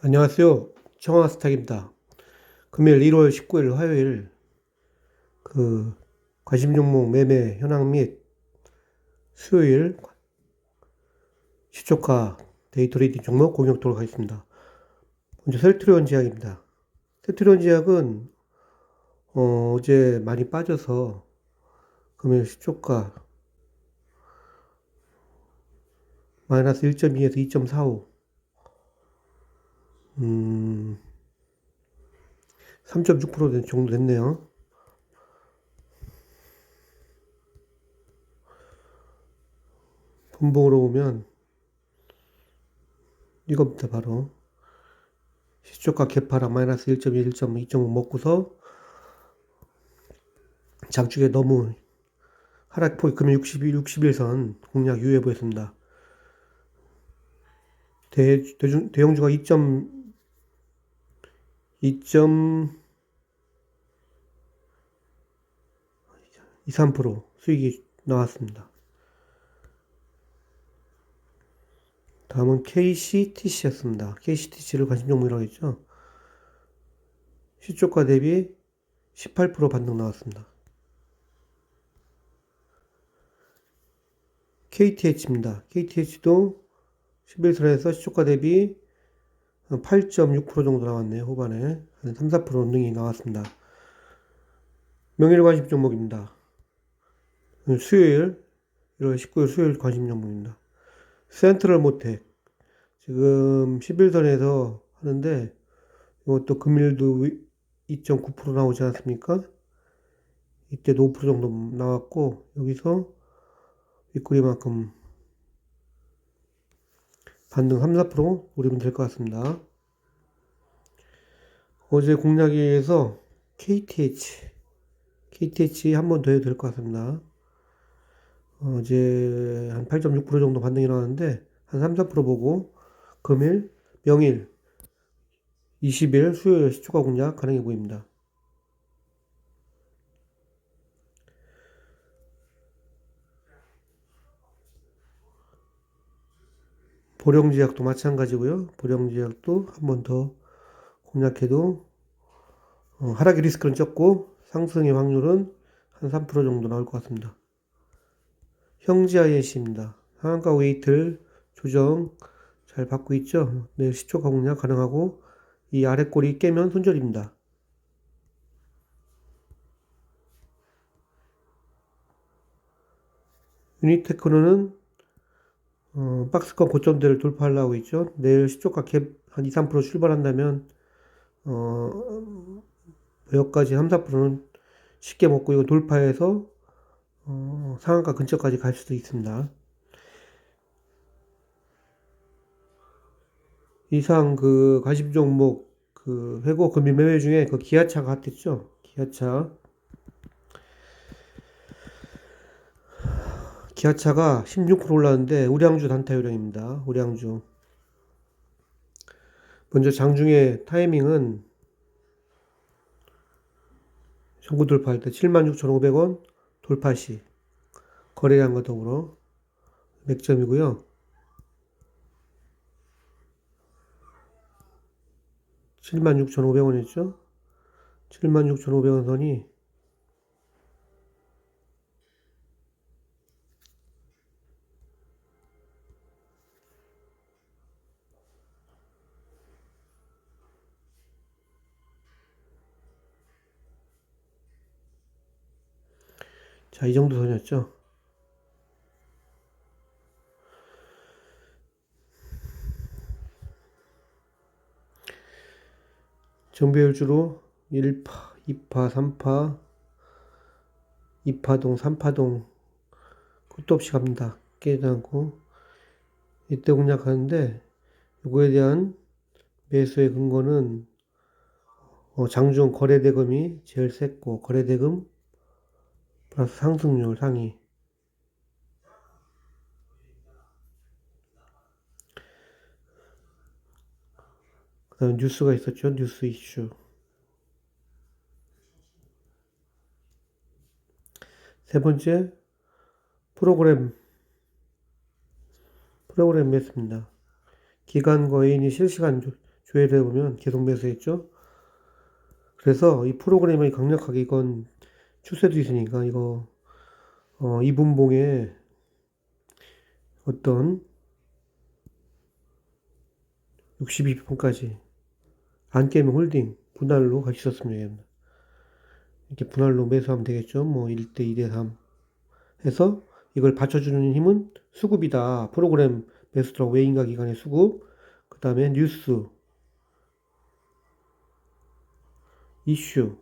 안녕하세요. 청아스탁입니다. 금요일 1월 19일 화요일 그 관심 종목 매매 현황 및 수요일 시초가 데이 트레이딩 종목 공유토록 하겠습니다. 먼저 셀트리온 제약입니다. 셀트리온 제약은 어, 어제 많이 빠져서 금요일 시초가 마이너스 1.2에서 2.45 음, 3.6% 정도 됐네요. 분봉으로 보면 이겁니다, 바로. 시초가 개파랑 마이너스 1.1, 1.2.5 먹고서 장중에 너무 하락폭이 금일 61, 61선 공략 유효해 보였습니다. 대, 대중, 대형주가 2. 2.23% 수익이 나왔습니다. 다음은 KCTC였습니다. KCTC를 관심 종목이라고 했죠. 시초가 대비 18% 반등 나왔습니다. KTH입니다. KTH도 11선에서 시초가 대비 8.6% 정도 나왔네요. 후반에 한 3, 4% 능이 나왔습니다. 명일 관심 종목입니다. 수요일 1월 19일 수요일 관심 종목입니다. 센트럴 모텍 지금 11선에서 하는데 이것도 금일도 2.9% 나오지 않습니까? 이때도 5% 정도 나왔고 여기서 윗구리만큼 반등 3, 4% 노리면 될 것 같습니다. 어제 공략에서 KTH, KTH 한 번 더 해도 될 것 같습니다. 어제 한 8.6% 정도 반등이 나왔는데 한 3, 4% 보고 금일, 명일, 20일 수요일 시초가 공략 가능해 보입니다. 보령제약도 마찬가지고요. 보령제약도 한 번 더 공략해도 어, 하락의 리스크는 적고 상승의 확률은 한 3% 정도 나올 것 같습니다. 형지INC입니다. 상한가 웨이트를 조정 잘 받고 있죠. 내일 시초가 공략 가능하고 이 아래 꼬리 깨면 손절입니다. 유니테크노는 어, 박스권 고점대를 돌파하려고 있죠. 내일 시초가 갭 한 2, 3% 출발한다면 어, 여기까지 3, 4%는 쉽게 먹고 이거 돌파해서 어, 상한가 근처까지 갈 수도 있습니다. 이상 그 관심 종목 그 회고 금일 매매 중에 그 기아차가 핫했죠. 기아차. 기아차가 16% 올랐는데 우량주 단타 요령입니다. 우량주. 먼저 장중에 타이밍은 정구 돌파할 때 76,500원 돌파 시 거래량과 더불어 맥점이고요. 76,500원이었죠. 76,500원 선이 자, 이 정도 선이었죠. 정배율주로 1파, 2파, 3파, 2파동, 3파동 끝도 없이 갑니다. 깨지 않고 이때 공략하는데 이거에 대한 매수의 근거는 어, 장중 거래대금이 제일 셌고 거래대금 플러스 상승률 상위 그 다음에 뉴스가 있었죠. 뉴스 이슈. 세 번째, 프로그램. 프로그램 매수입니다. 기관 거인이 실시간 조, 조회를 해보면 계속 매수했죠. 그래서 이 프로그램이 강력하게 이건 추세도 있으니까 이거 어, 이분봉에 어떤 62분까지 안 깨면 홀딩 분할로 같이 썼으면 되겠다. 이렇게 분할로 매수하면 되겠죠. 뭐 1대 2대 3 해서 이걸 받쳐주는 힘은 수급이다. 프로그램 매수드라고 외인가 기간의 수급 그 다음에 뉴스 이슈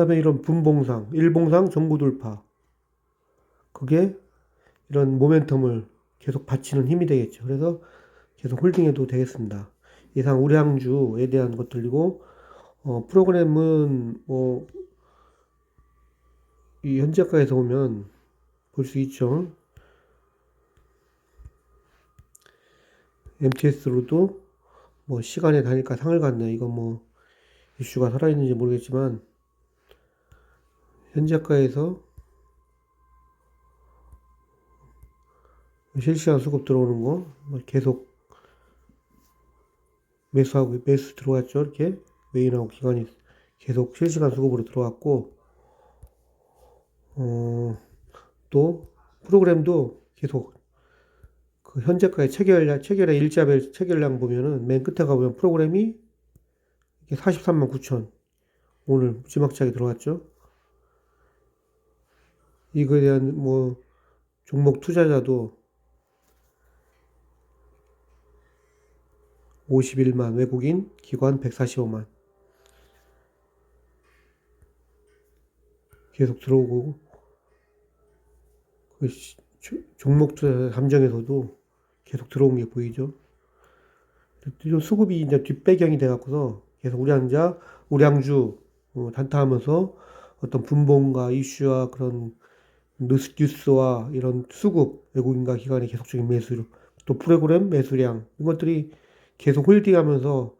다음에 이런 분봉상 일봉상 정보 돌파 그게 이런 모멘텀을 계속 받치는 힘이 되겠죠. 그래서 계속 홀딩해도 되겠습니다. 이상 우량주에 대한 것들이고 어, 프로그램은 뭐 이 현재가에서 보면 볼 수 있죠. MTS로도 뭐 시간에 다니까 상을 갔네. 이거 뭐 이슈가 살아있는지 모르겠지만 현재가에서 실시간 수급 들어오는 거뭐 계속 매수하고 매수 들어왔죠. 이렇게 메인하고 기관이 계속 실시간 수급으로 들어왔고 어, 또 프로그램도 계속 그 현재까지 체결량 체결의 일자별 체결량 보면은 맨 끝에 가보면 프로그램이 이게 43만 9천 오늘 무지막지하게 들어왔죠. 이거에 대한 뭐 종목 투자자도 51만 외국인 기관 145만 계속 들어오고 그 종목 투자 함정에서도 계속 들어온 게 보이죠. 이 수급이 이제 뒷배경이 돼갖고서 계속 우량자, 우량주 어, 단타하면서 어떤 분봉과 이슈와 그런 뉴스, 뉴스와 이런 수급 외국인과 기관의 계속적인 매수 또 프로그램 매수량 이것들이 계속 홀딩하면서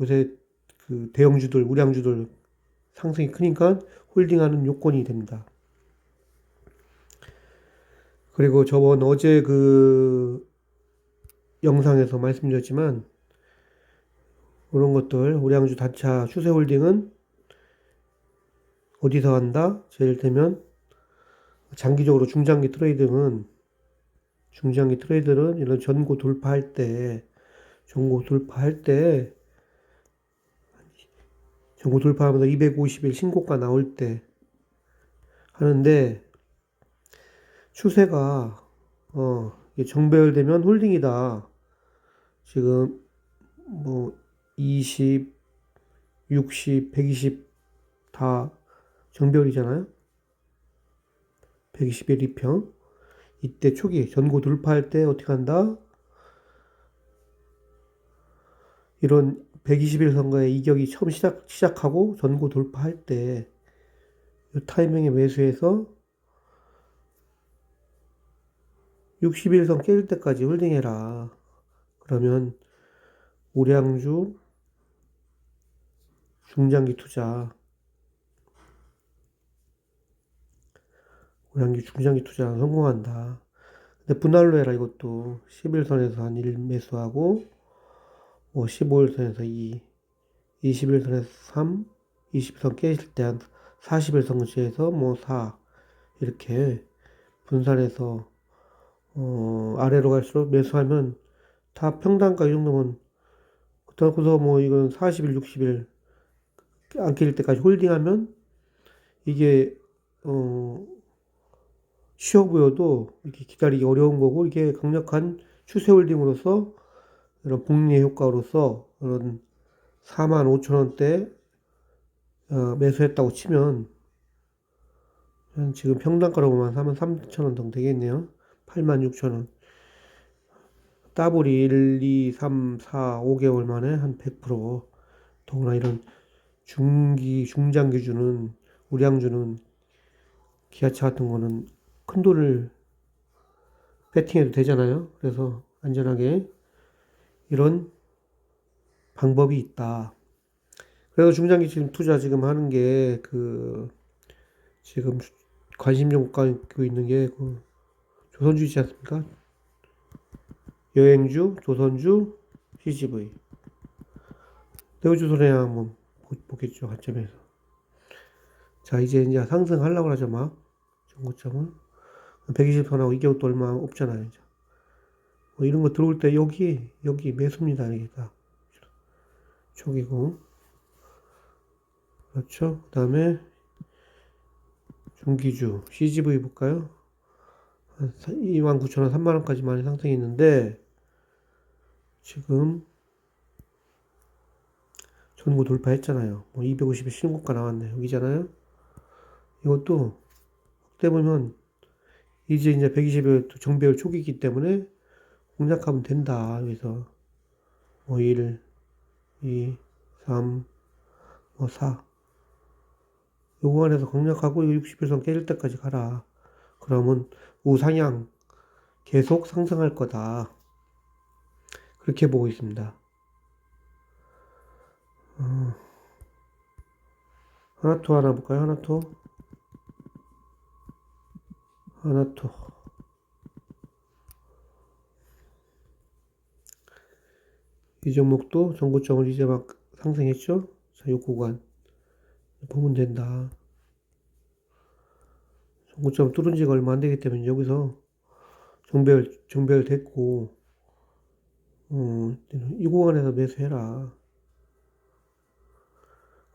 요새 그 대형주들, 우량주들 상승이 크니까 홀딩하는 요건이 됩니다. 그리고 저번 어제 그 영상에서 말씀드렸지만 그런 것들 우량주 단차 추세 홀딩은 어디서 한다? 제일 되면 장기적으로 중장기 트레이딩은 중장기 트레이더는 이런 전고 돌파할 때 전고 돌파할 때 전고 돌파하면서 250일 신고가 나올 때 하는데 추세가 어 정배열되면 홀딩이다. 지금 뭐 20, 60, 120 다 정배열이잖아요. 121 2평 이때 초기 전고 돌파할 때 어떻게 한다? 이런 120일 선거의 이격이 처음 시작, 시작하고 전고 돌파할 때, 이 타이밍에 매수해서 60일선 깰 때까지 홀딩해라. 그러면 우량주 중장기 투자, 우량주 중장기 투자 성공한다. 근데 분할로 해라 이것도 11선에서 한 1 매수하고 뭐 15일선에서 2, 21선에서 3, 20선 깨질 때 한 40일선에서 뭐 4, 이렇게 분산해서 어, 아래로 갈수록 매수하면 다 평단가 이 정도면 그렇다고서 뭐 이건 40일, 60일 안 깨질 때까지 홀딩하면 이게 어, 쉬워 보여도 이렇게 기다리기 어려운 거고 이게 강력한 추세 홀딩으로서 이런 복리 효과로서 이런 4만 5천 원대 어, 매수했다고 치면 한 지금 평단가로 보면 4만 3천 원 정도 되겠네요. 8만 6천 원. 따블이 1, 2, 3, 4, 5개월 만에 한 100%. 더구나 이런 중기, 중장기주는, 우량주는 기아차 같은 거는 큰 돈을 베팅해도 되잖아요. 그래서 안전하게 이런 방법이 있다. 그래서 중장기 지금 투자 지금 하는 게 그 지금 관심 좀 갖고 있는 게 그 조선주이지 않습니까? 여행주, 조선주, CGV. 대우주소량 한번 보- 보겠죠, 관점에서. 자, 이제 이제 상승하려고 하죠, 막. 전고점은. 120선하고 이게 또 얼마 없잖아요, 이제. 뭐 이런 거 들어올 때 여기, 여기 매수입니다, 이게 다. 초기고. 그렇죠. 그 다음에 중기주, CGV 볼까요? 한 29,000원, 3만원까지 많이 상승했는데, 지금 전고 돌파했잖아요. 뭐 250에 신고가 나왔네. 여기잖아요. 이것도 확대 보면 이제 이제 120에 정배열 초기이기 때문에 공략하면 된다. 그래서 뭐 1, 2, 3, 뭐 4. 요거 안에서 공략하고 60일선 깨질 때까지 가라. 그러면 우상향 계속 상승할 거다. 그렇게 보고 있습니다. 어, 하나 토 하나 볼까요? 하나 토. 하나토. 이 종목도 전고점을 이제 막 상승했죠? 자, 요 구간. 보면 된다. 전고점 뚫은 지가 얼마 안 되기 때문에 여기서 정배열, 정배열 됐고, 어, 이 구간에서 매수해라.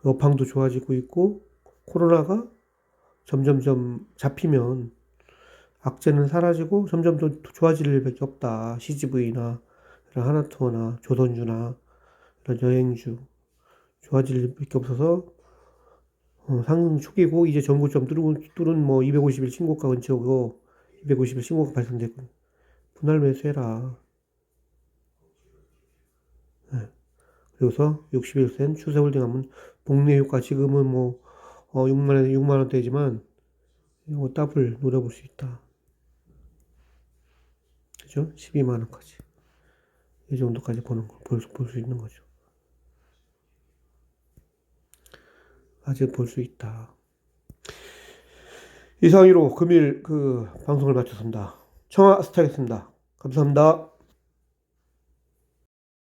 여팡도 좋아지고 있고, 코로나가 점점점 잡히면 악재는 사라지고 점점 더 좋아질 일밖에 없다. CGV나 하나투어나 조선주나 이런 여행주 좋아질 일밖에 없어서 어, 상승 초기고 이제 전고점 뚫은, 뚫은 뭐 250일 신고가 근처고 250일 신고가 발생됐고 분할 매수해라. 그래서 61센 추세홀딩 하면 복리 효과 지금은 뭐 어, 6만원, 6만 원대지만 이거 더블 노려볼 수 있다. 그죠? 12만원까지. 이 정도까지 보는 거, 볼, 볼수 있는 거죠. 아직 볼 수 있다. 이상으로 금일 그 방송을 마쳤습니다. 청아 스타였습니다. 감사합니다.